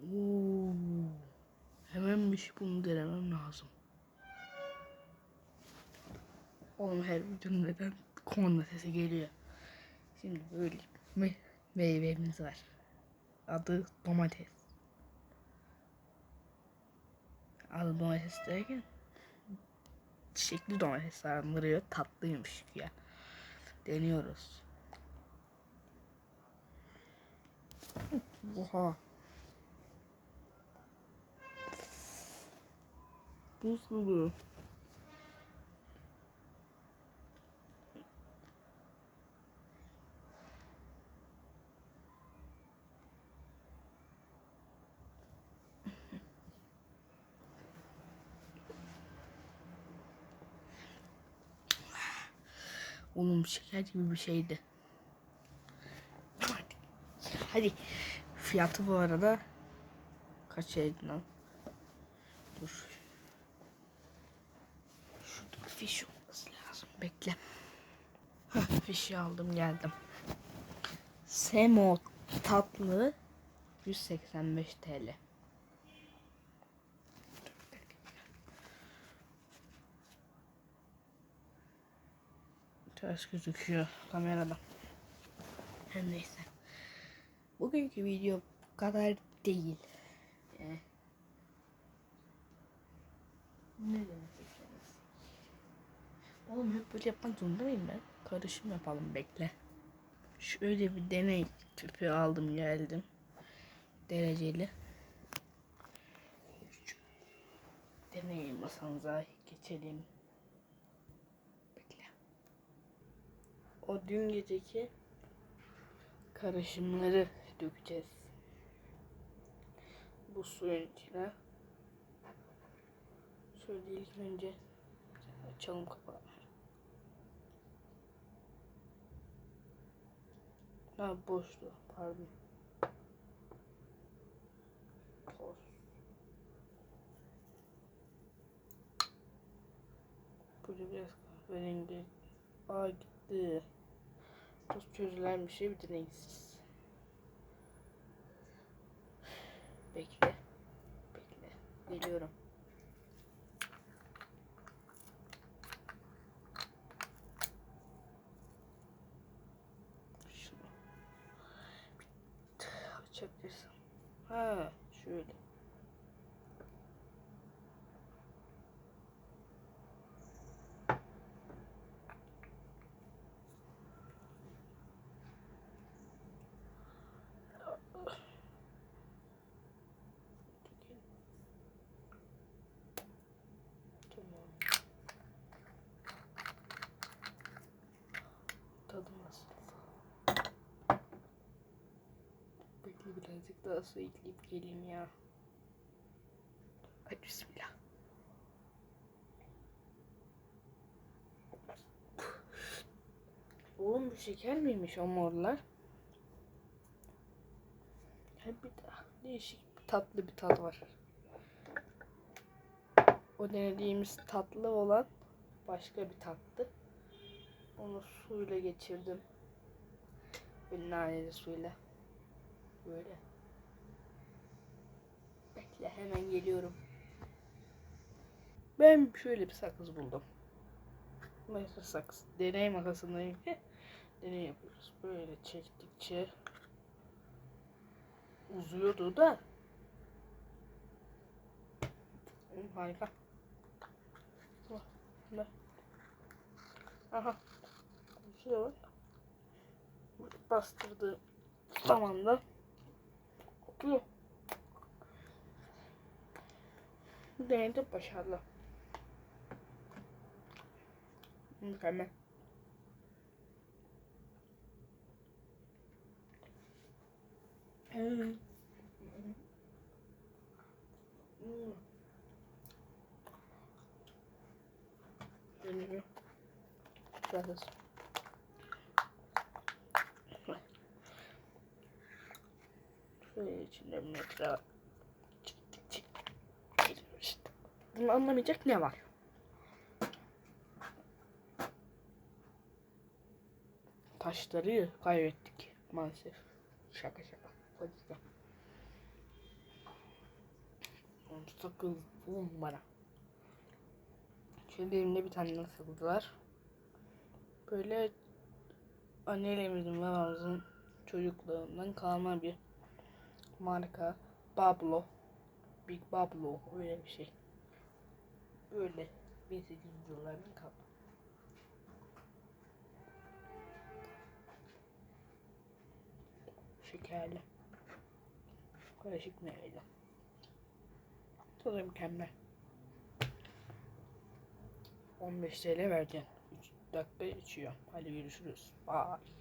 Oo. Hemen bir şey bunu denemem lazım. Oğlum her videonun neden korna sesi geliyor. Şimdi böyle bir meyvemiz var. Adı domates. Adı domates derken çiçekli domates andırıyor. Tatlıymış ya. Deniyoruz. Oha. Buz gibi. Oğlum şeker gibi bir şeydi. Hadi. Fiyatı bu arada kaç şeydi lan? Dur. Fiş olması lazım. Bekle. Hah, fişi aldım geldim. Semo tatlı 185 TL. Ters gözüküyor kamerada. Her neyse. Bugünkü video bu kadar değil. Yani. Ne demek? Oğlum hep böyle yapmak zorunda mıyım ben? Karışım yapalım bekle. Şöyle bir deney tüpü aldım geldim. Dereceli. Deney masamıza geçelim. Bekle. O dün geceki karışımları dökeceğiz. Bu suyun içine. Şöyle ilk önce açalım kapağı. Ha boştu pardon. Toz. Böyle biraz kahverengi. Aa gitti. Toz çözülen bir şey bir de. Bekle. Bekle. Geliyorum. Açabilirsem. Ha, şöyle. Tamam. Tadı nasıl? Bekle birazcık daha su ekleyip geleyim ya. Hadi bismillah. Oğlum bu şeker miymiş o morlar? Hep bir daha değişik tatlı bir tat var. O denediğimiz tatlı olan başka bir tattı. Onu suyla geçirdim. Bir naneli suyla. Böyle. Bekle hemen geliyorum. Ben şöyle bir sakız buldum. Neyse sakız. Deney makasındayım deney yapıyoruz. Böyle çektikçe uzuyordu da. Harika. Aha. Şuraya bak. Bastırdığı zaman da kopuyor. Deneyde başarılı. Mükemmel. Hmm. Hmm. Şöyle içinde metre var. Bunu anlamayacak ne var? Taşları kaybettik maalesef. Şaka şaka. Hadi. sakız on numara. Şimdi elimde bir tane nasıldılar. Böyle annelerimizin babamızın çocukluğundan kalma bir marka Bablo. Big Bablo öyle bir şey. Böyle 1800 yıllardan kalma. Şekerli. Karışık meyveli. Tadı mükemmel. 15 TL vereceksin. 3 dakika içiyor. Hadi görüşürüz. Bye.